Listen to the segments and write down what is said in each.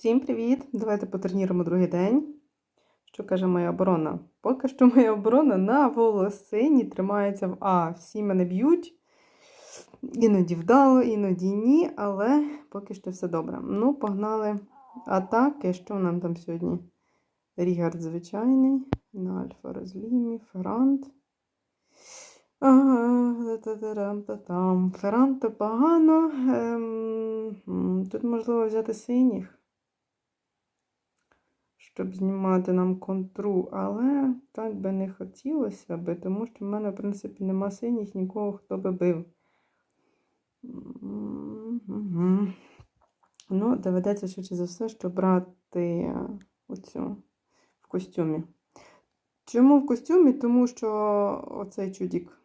Всім привіт! Давайте потурніримо другий день. Що каже моя оборона? Поки що моя оборона на волосині тримається в А. Всі мене б'ють. Іноді вдало, іноді ні, але поки що все добре. Ну, погнали атаки. Що нам там сьогодні? Рігард звичайний, на альфа розлімі, Ферант. Ага. Ферант то погано. Ем, тут можливо взяти синіх щоб знімати нам контру, але так би не хотілося би, тому що в мене, в принципі, нема синіх нікого, хто би бив. Мгм. Ну, доведеться швидше за все, що брати е, оцю в костюмі. Чому в костюмі? Тому що оцей чудік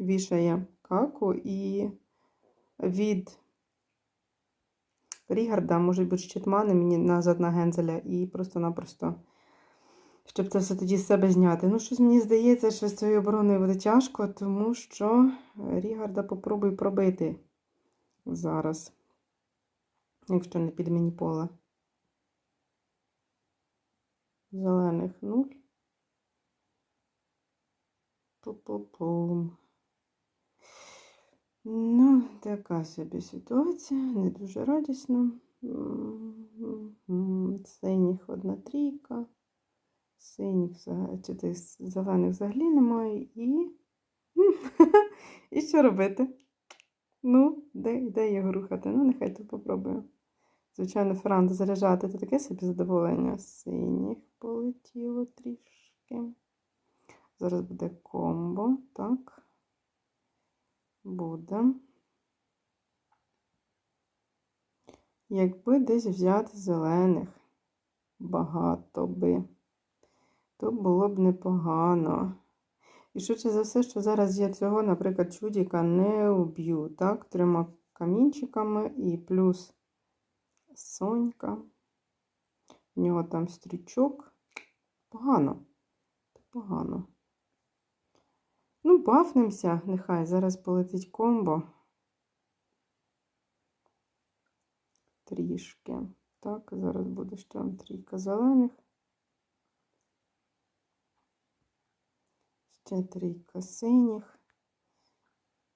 вішає каку і від Рігарда, можуть бути щитмани мені назад на гензеля і просто-напросто, щоб це все тоді з себе зняти. Ну, щось мені здається, що з цією обороною буде тяжко, тому що Рігарда попробуй пробити зараз, якщо не під мені поле. Зелених нуль. Пу-пу-пум. Ну, така собі ситуація, не дуже радісна. Синіх одна трійка, синіх чи зелених взагалі немає і. І що робити? Ну, де, де його рухати? Ну, нехай то попробую. Звичайно, франт заряджати це таке собі задоволення. Синіх полетіло трішки. Зараз буде комбо, так буде. Якби десь взяти зелених багато би, то було б непогано. І швидше за все, що зараз я цього, наприклад, чудіка не уб'ю, так, трьома камінчиками і плюс сонька. В нього там стрічок. Погано. Погано. Ну, бафнемося, нехай зараз полетить комбо. Трішки. Так, зараз буде там трійка зелених. Ще трійка синіх.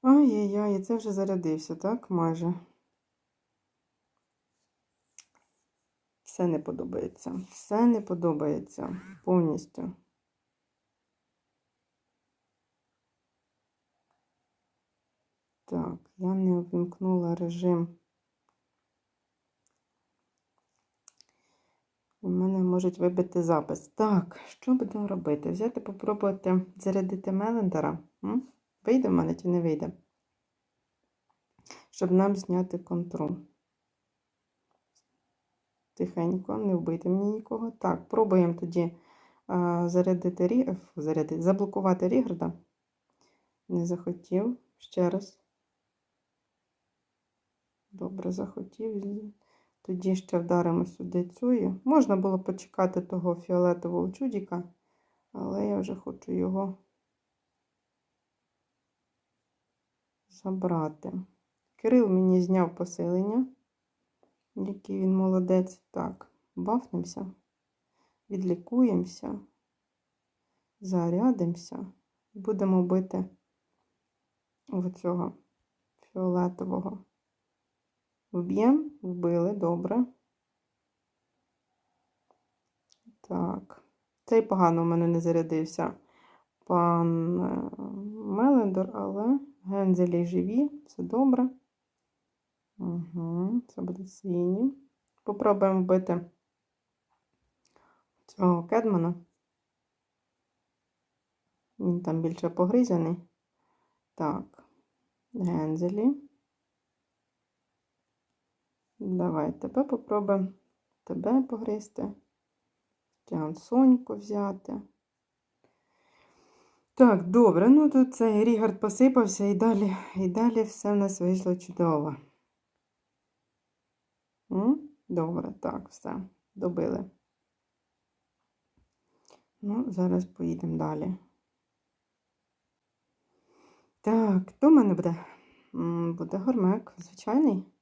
Ай-яй-яй, це вже зарядився, так, майже. Все не подобається. Все не подобається повністю. Так, я не увімкнула режим. У мене можуть вибити запис. Так, що будемо робити? Взяти, попробувати зарядити Мелендера. М? Вийде в мене чи не вийде? Щоб нам зняти контру. Тихенько, не вбити мені нікого. Так, пробуємо тоді а, зарядити зарядити, заблокувати Рігрда. Не захотів. Ще раз. Добре, захотів. Тоді ще вдаримо сюди цю. Можна було почекати того фіолетового чудіка, але я вже хочу його забрати. Кирил мені зняв посилення, який він молодець. Так, бафнемося, відлікуємося, зарядимося будемо бити оцього фіолетового. Вб'ємо, вбили, добре. Так. Цей погано в мене не зарядився пан е, Мелендор, але гензелі живі, все добре. Угу, Це буде сині. Попробуємо вбити цього кедмана. Він там більше погризаний. Так, гензелі. Давай тебе попробуємо тебе погризти. Соньку взяти. Так, добре. Ну тут цей Рігард посипався і далі і далі все в нас вийшло чудово. Добре, так, все. Добили. Ну, зараз поїдемо далі. Так, хто в мене буде? Буде гормек, звичайний.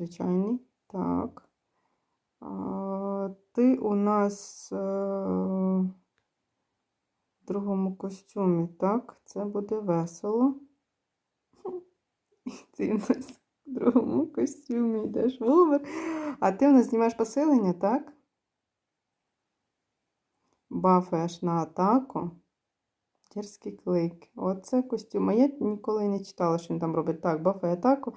Звичайний. Так. А, ти у нас е- в другому костюмі, так? Це буде весело. І ти у нас в другому костюмі йдеш в Uber. А ти у нас знімаєш посилення, так? Бафаєш на атаку. Дерзкий клик. Оце костюм. А я ніколи не читала, що він там робить. Так, бафає атаку.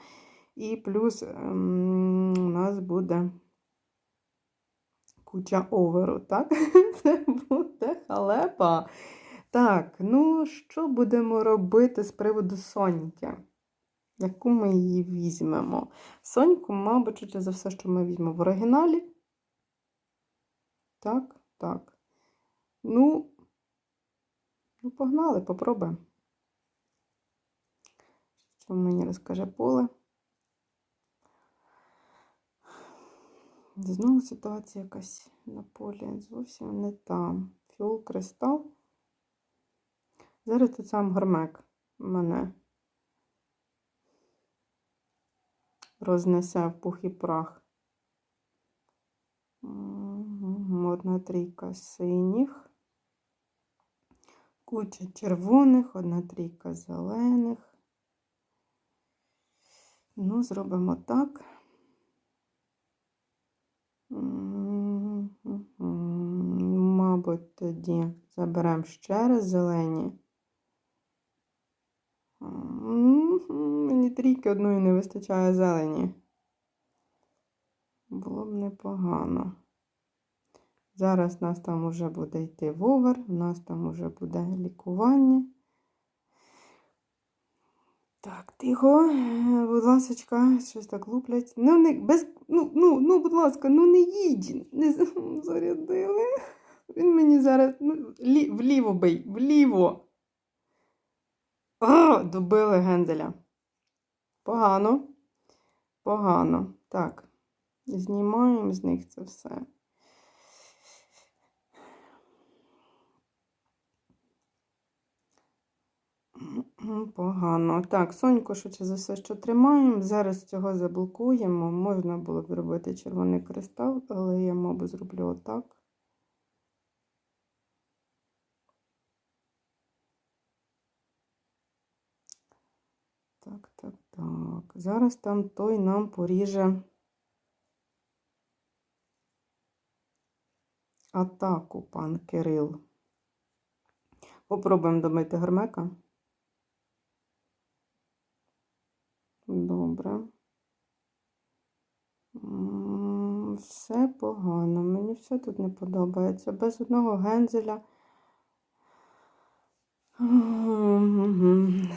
І плюс ем, у нас буде куча оверу, так? Це буде халепа. Так, ну що будемо робити з приводу Соньки? Яку ми її візьмемо? Соньку, мабуть, за все, що ми візьмемо в оригіналі. Так, так. Ну, ну погнали, попробуємо. Що мені розкаже поле? Знову ситуація якась на полі зовсім не там. Фіол кристал. Зараз тут сам гармек мене рознесе в пух і прах. Одна трійка синіх, куча червоних, одна трійка зелених. Ну, зробимо так. Мабуть, тоді заберемо ще раз зелені. Мені трійки одної не вистачає зелені. Було б непогано. Зараз нас там уже буде йти вовер, у нас там уже буде лікування. Так, тихо, Е, будь ласочка, щось так луплять. Ну, не, без, ну, ну, ну, будь ласка, ну не їдь. Не зарядили. Він мені зараз ну, лі, вліво бий, вліво. А, добили генделя. Погано. Погано. Так. Знімаємо з них це все. М, Погано. Так, Соньку швидше за все, що тримаємо. Зараз цього заблокуємо. Можна було б зробити червоний кристал, але я, мабуть, зроблю отак. Так, так, так. Зараз там той нам поріже атаку, пан Кирил. Попробуємо добити гармека. Добре. Все погано. Мені все тут не подобається. Без одного гензеля.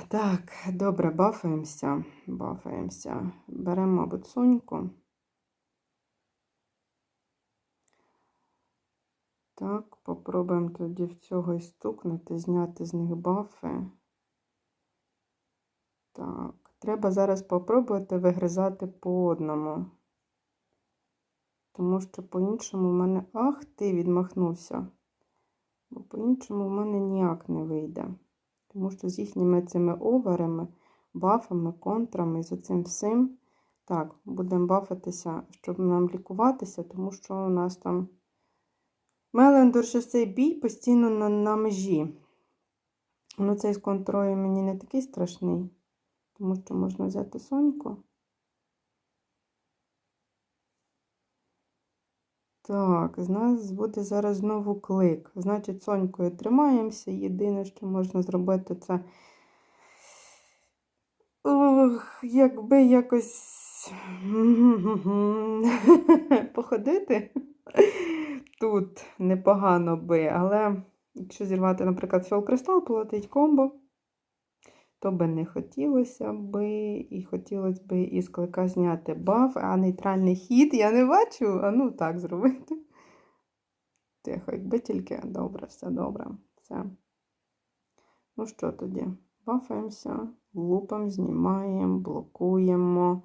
Так, добре, бафаємося. Бафаємося. Беремо, мабуть, соньку. Так, попробуємо тоді в цього і стукнути, зняти з них бафи. Так, треба зараз попробувати вигризати по одному. Тому що по-іншому в мене. Ах, ти відмахнувся. Бо по-іншому в мене ніяк не вийде. Тому що з їхніми цими оверами, бафами, контрами, з оцим всім. Так, будемо бафатися, щоб нам лікуватися, тому що у нас там. Мелендор, що цей бій постійно на, на межі. Ну, цей з контрою мені не такий страшний, тому що можна взяти соньку. Так, з нас буде зараз знову клик. Значить, сонькою тримаємося. Єдине, що можна зробити, це. Ох, якби якось походити тут непогано би, але якщо зірвати, наприклад, фіол кристал, полетить комбо, то би не хотілося би, і хотілося би із клика зняти баф, а нейтральний хід я не бачу. А ну так зробити. Тихо, якби тільки добре, все добре. Все. Ну що тоді? Бафаємося, лупом, знімаємо, блокуємо,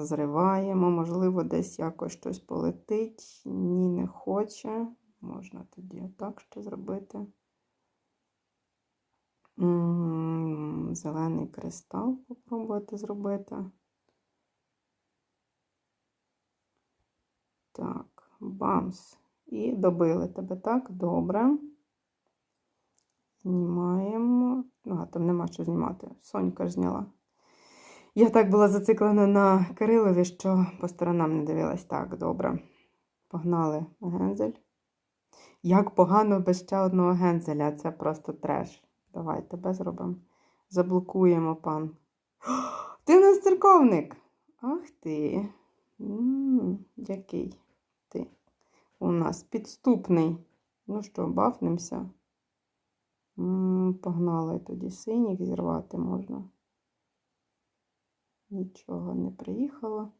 зриваємо, можливо, десь якось щось полетить. Ні, не хоче. Можна тоді отак ще зробити. Зелений кристал попробувати зробити. Так. Бамс. І добили тебе, так? Добре. Знімаємо. Ну, а там нема що знімати. Сонька ж зняла. Я так була зациклена на Кирилові, що по сторонам не дивилась. Так, добре. Погнали гензель. Як погано без ще одного гензеля. Це просто треш. Давай тебе зробимо. Заблокуємо, пан. Ти в нас церковник! Ах ти. м який ти у нас підступний. Ну що, бафнемося? м погнали тоді синіх зірвати можна. Нічого не приїхало.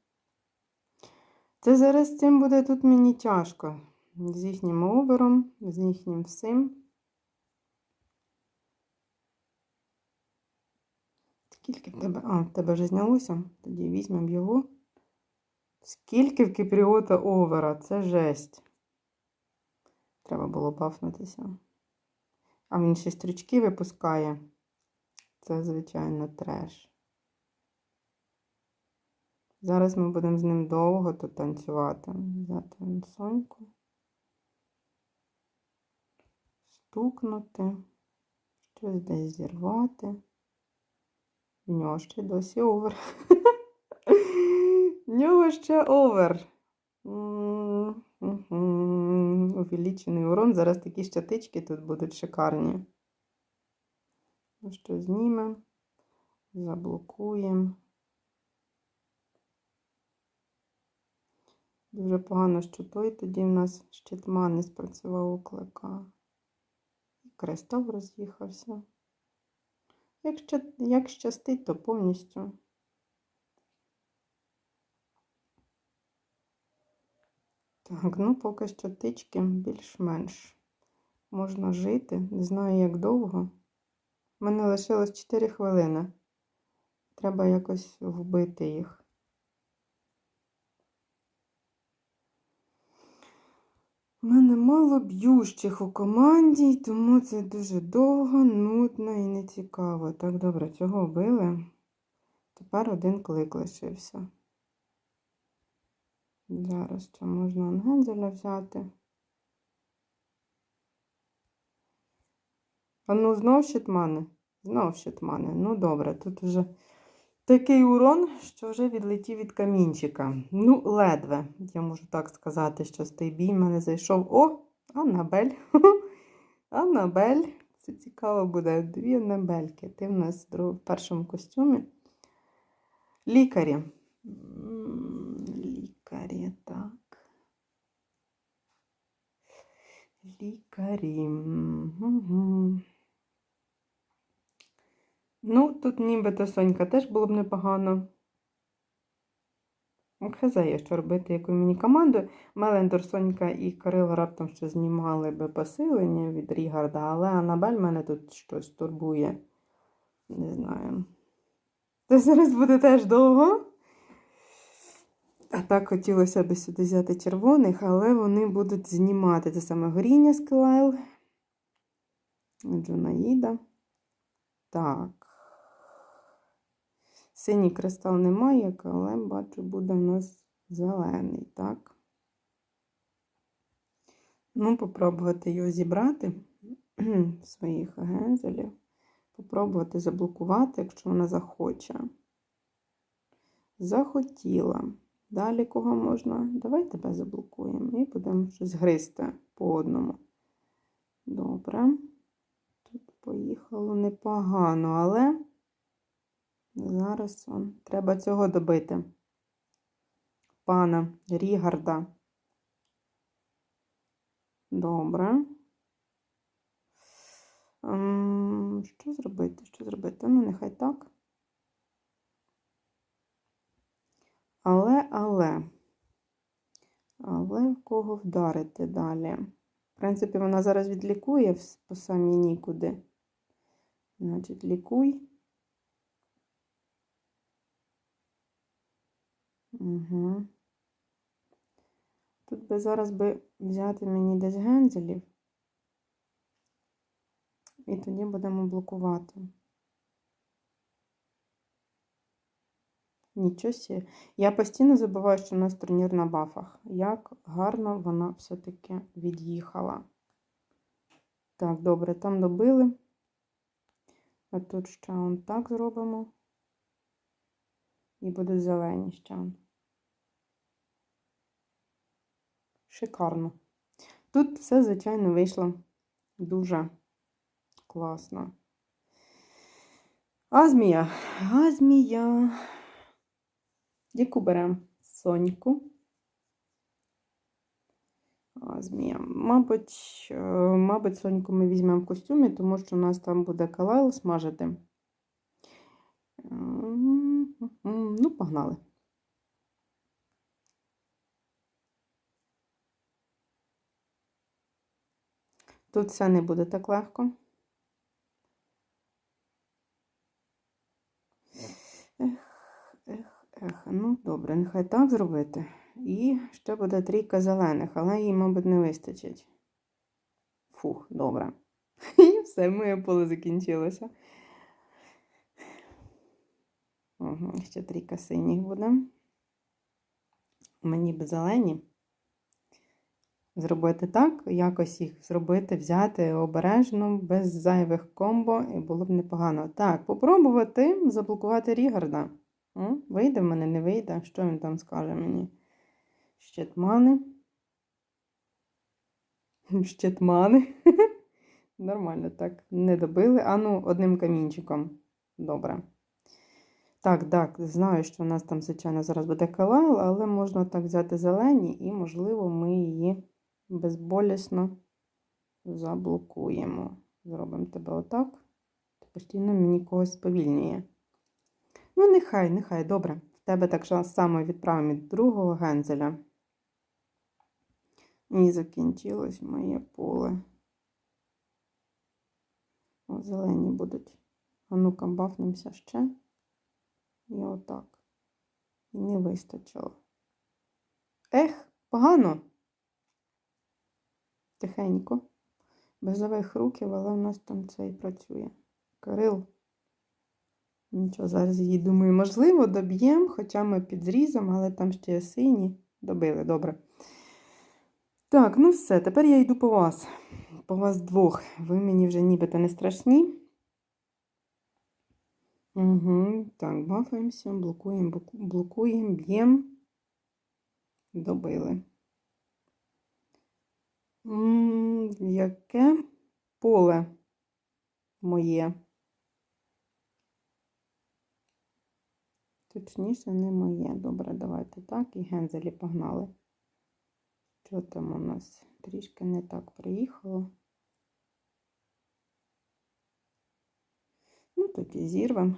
Це зараз цим буде тут мені тяжко. З їхнім обером, з їхнім всім. Скільки в тебе? А, в тебе вже знялося? Тоді візьмемо його. Скільки в Кіпріота овера? Це жесть. Треба було бафнутися. А він ще стрічки випускає. Це, звичайно, треш. Зараз ми будемо з ним довго тут танцювати. Взяти соньку. Стукнути. Щось десь зірвати. В нього ще досі овер. В нього ще овер. Увеличений урон. Зараз такі щатички тут будуть шикарні. Ну що, знімемо, заблокуємо. Дуже погано, що той тоді в нас щитман не спрацював у клика. І кристал роз'їхався. Як, ща- як щастить, то повністю. Так, ну поки що тички більш-менш можна жити. Не знаю, як довго. У мене лишилось 4 хвилини. Треба якось вбити їх. У мене мало б'ющих у команді, тому це дуже довго, нудно і нецікаво. Так, добре, цього вбили. Тепер один клик лишився. Зараз ще можна ангензеля взяти. А ну, знов щитмани? Знов щитмани. Ну, добре, тут вже такий урон, що вже відлетів від камінчика. Ну, ледве, я можу так сказати, що з той бій мене зайшов. О, Аннабель. Аннабель. Це цікаво буде. Дві Аннабельки. Ти в нас в першому костюмі. Лікарі. Лікарі, так. Лікарі. Угу. Ну, тут нібито Сонька теж було б непогано. Ну, Хз є, що робити, яку мені команду. Мелендор, Сонька і Кирило раптом ще знімали би посилення від Рігарда, але Анабель мене тут щось турбує. Не знаю. Це зараз буде теж довго. А так хотілося б сюди взяти червоних, але вони будуть знімати те саме горіння Скелайл. Джунаїда. Так. Синій кристал немає, але бачу, буде в нас зелений, так? Ну, попробувати його зібрати своїх гензелів. Попробувати заблокувати, якщо вона захоче. Захотіла. Далі кого можна? Давай тебе заблокуємо і будемо щось гризти по одному. Добре. Тут поїхало непогано, але зараз он, треба цього добити. Пана Рігарда. Добре. Ем, Що зробити? Що зробити? Ну, нехай так. Але, але, але в кого вдарити далі? В принципі, вона зараз відлікує по самій нікуди. Значить, лікуй. Угу. Тут би зараз би взяти мені десь гензелів. І тоді будемо блокувати. Нічого сі. Я постійно забуваю, що у нас турнір на бафах. Як гарно вона все-таки від'їхала. Так, добре, там добили. А тут ще он так зробимо. І будуть зелені ще. он. Шикарно. Тут все, звичайно, вийшло дуже класно. А змія. А змія. Яку беремо? Соньку. А змія. Мабуть, е, мабуть, Соньку ми візьмемо в костюмі, тому що у нас там буде калайл смажити. Ну, погнали. Тут все не буде так легко. Ех, ех, ех. Ну, добре, нехай так зробити. І ще буде трійка зелених, але їй, мабуть, не вистачить. Фух, добре. І все, моє поле закінчилося. Угу, ще трійка синіх буде. Мені б зелені. Зробити так, якось їх зробити, взяти обережно, без зайвих комбо, і було б непогано. Так, попробувати заблокувати Рігарда. М? Вийде в мене, не вийде. Що він там скаже мені? Щетмани. Щетмани. Нормально так. Не добили. А ну, одним камінчиком. Добре. Так, так, знаю, що у нас там, звичайно, зараз буде калайл, але можна так взяти зелені, і, можливо, ми її безболісно заблокуємо. Зробимо тебе отак. Ти постійно мені когось сповільнює. Ну, нехай, нехай, добре. В тебе так само відправимо від другого гензеля. І закінчилось моє поле. О, зелені будуть. А ну-ка, бафнемося ще. І отак. І не вистачило. Ех, погано. Тихенько. Без зайвих руків, але у нас там це і працює. Кирил. Нічого, зараз її думаю, можливо, доб'ємо, хоча ми під зрізом, але там ще є сині. Добили, добре. Так, ну все, тепер я йду по вас. По вас двох. Ви мені вже нібито не страшні. Угу, Так, бафаємося, блокуємо, блокуємо, б'ємо. Добили. Яке поле моє? Точніше, не моє. Добре, давайте так. І гензелі погнали. Що там у нас? Трішки не так приїхало. Ну, тоді зірвемо.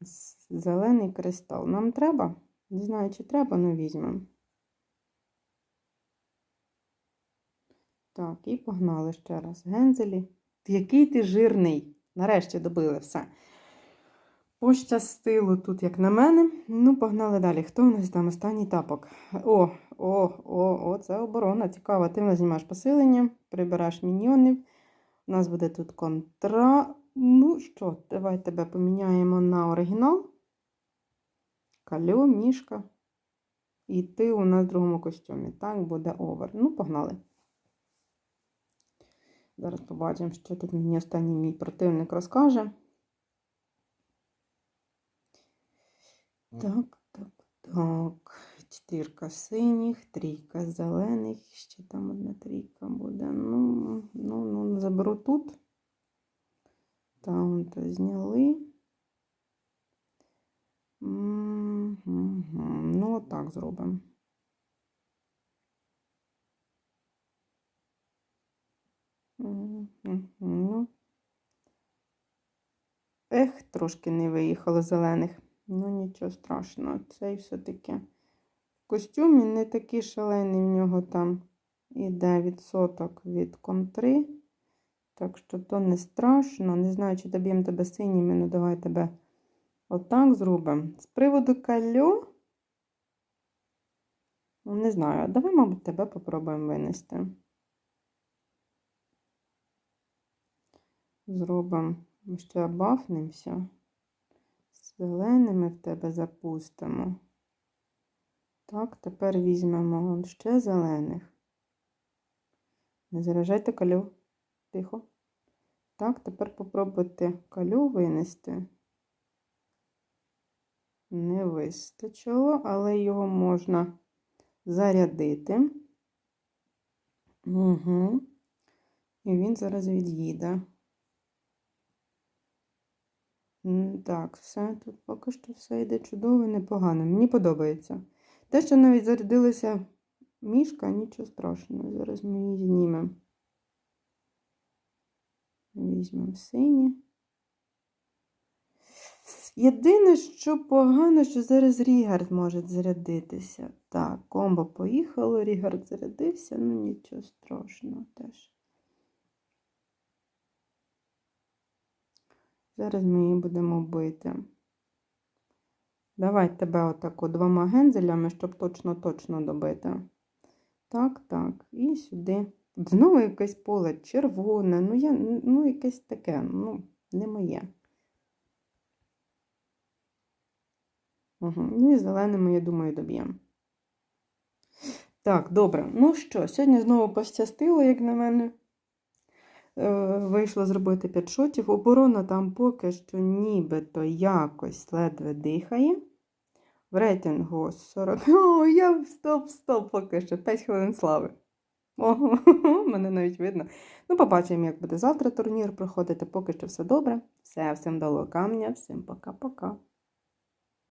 З- Зелений кристал. Нам треба? Не знаю, чи треба, але візьмемо. Так, і погнали ще раз. Гензелі. Який ти жирний. Нарешті добили все. Пощастило тут, як на мене. Ну, погнали далі. Хто у нас там останній тапок? О, о, о, о, це оборона. Цікаво. Ти в нас знімаєш посилення, прибираєш міньйонів. У нас буде тут контра. Ну що, давай тебе поміняємо на оригінал. Кальо, мішка. І ти у нас в другому костюмі. Так, буде овер. Ну, погнали. Зараз побачимо, що тут мені останній мій противник розкаже. Так, так, так. Чотирка синіх, трійка зелених, ще там одна трійка буде. Ну, ну, ну, заберу тут. Таунта зняли. Мгм. Ну, отак зробимо. Ну. Ех, трошки не виїхало зелених. Ну, нічого страшного. Цей все-таки в костюмі не такий шалений в нього там іде відсоток від контри. Так що то не страшно. Не знаю, чи доб'ємо тебе синіми, ну давай тебе отак зробимо. З приводу кальо. ну, Не знаю, давай, мабуть, тебе попробуємо винести. Зробимо ще бафнемося. З зеленими в тебе запустимо. Так, тепер візьмемо ще зелених. Не заражайте калю. Тихо. Так, тепер попробуйте калю винести. Не вистачило, але його можна зарядити. Угу. І він зараз від'їде. Так, все, тут поки що все йде чудово і непогано. Мені подобається. Те, що навіть зарядилася мішка, нічого страшного. Зараз ми її знімемо. Візьмемо сині. Єдине, що погано, що зараз Рігард може зарядитися. Так, комбо поїхало, Рігард зарядився, ну нічого страшного теж. Зараз ми її будемо бити. Давай тебе отако двома гензелями, щоб точно-точно добити. Так, так. І сюди. Знову якесь поле червоне. Ну, я, ну якесь таке, ну, не моє. Угу. Ну і зеленими, я думаю, доб'ємо. Так, добре. Ну що, сьогодні знову пощастило, як на мене. Е, Вийшло зробити 5 шотів. Оборона там поки що нібито якось ледве дихає. В рейтингу 40. О, я стоп, стоп, поки що. 5 хвилин слави. Ого, мене навіть видно. Ну, побачимо, як буде завтра турнір проходити. Поки що все добре. Все, всім дало камня, всім пока-пока.